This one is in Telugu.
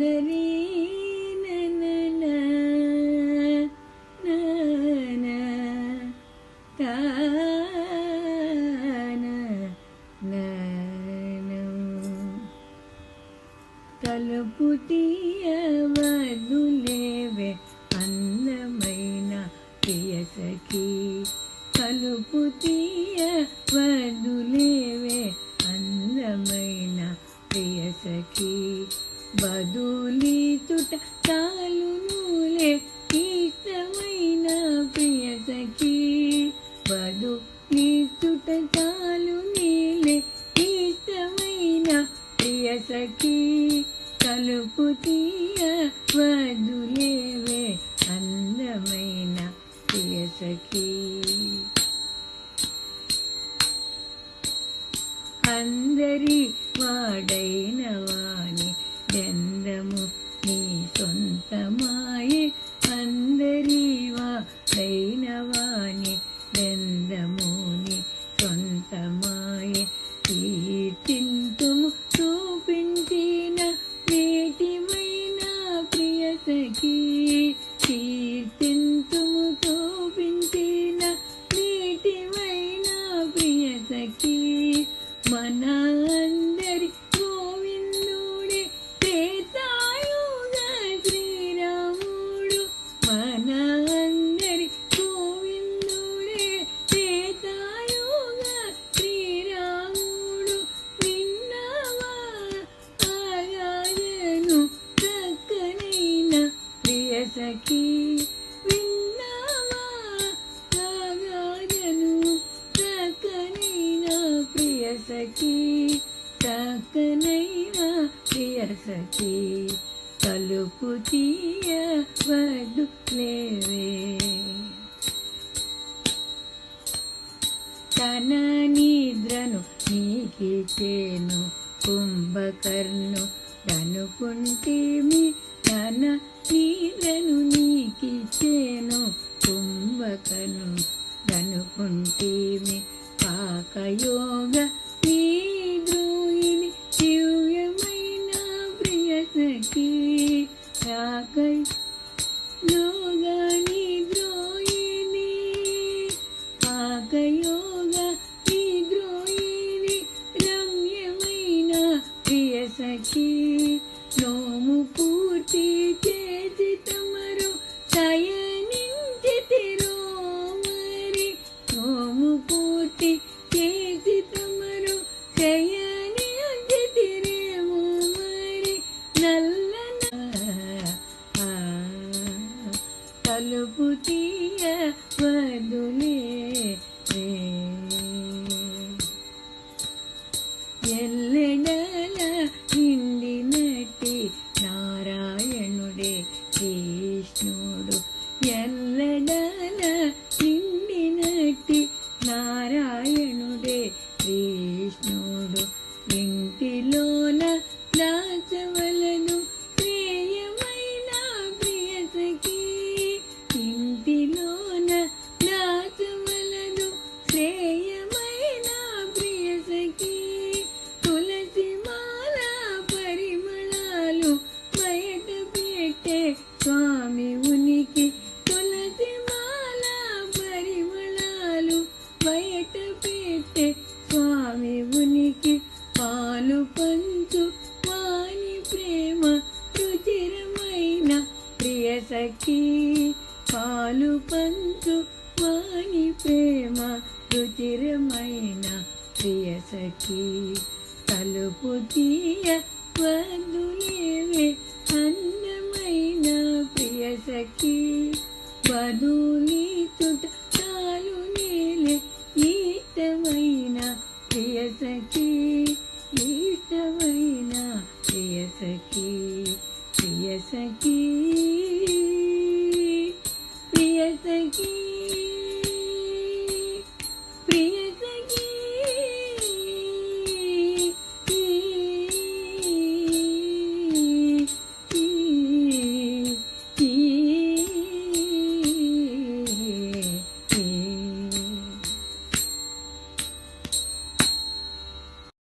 దరి నన తలుపు తీయవదులేవే అందమైన ప్రియ సఖీ. తలుపు తీయవదులేవే అందమైన ప్రియ సఖీ బదులీతుట నూలే ఇష్టమైన ప్రియ సఖీ బదులీతుట తాలు నీలే ఇష్టమైన ప్రియ సఖీ తలుపు తీయ వదులేవే అందమైన ప్రియసఖీ అందరి వాడైన వాణి దెందము నీ సొంతమాయే అందరి వాడైన వాణి దెందము నీ సొంతమాయే కీర్తింతుము చూపించిన నేటిమైన ప్రియ సఖీ కీర్తింతుము చూపించిన నేటిమైన ప్రియ ప్రియ సఖీ విన్నవా? ఆగాయను చక్కనైన ప్రియ సఖి చక్కనైన ప్రియ సఖి తలుపు తీయ లేవే. తన నిద్రను నీకిచ్చేను కుంభకర్ణు దనుకుంటేమి తన నీలను నీకిచ్చేను కుంభకను దనుకుంటేమి పాకయోగ నీ ద్రోహిణి దివ్యమైన ప్రియ రాకై లోగా నీ ద్రోహిణి కాకయోగ తలుపు తీయ వదులే ఎల్లెడల నిండినట్టి నారాయణుడే కృష్ణుడు ఎల్లెడల నిండినట్టి నారాయణుడే కృష్ణుడు ఇంటిలోన దాచవలను ప్రియమైన ప్రియసకి ఇంటిలోన దాచవలను ప్రేయమైన ప్రియసకి తులసి మాల పరిమళాలు బయట పెట్టే స్వామి సఖీ పాలు పంచు వాణి ప్రేమ రుచిరమైన ప్రియ సఖీ తలుపు తీయ వదులేవే అందమైన ప్రియ సఖీ వధుని చుట చాలు నేలే ఈటమైన ప్రియ సఖీ ఈటమైన ప్రియ సఖీ ప్రియ సఖీ ప్రియ సఖీ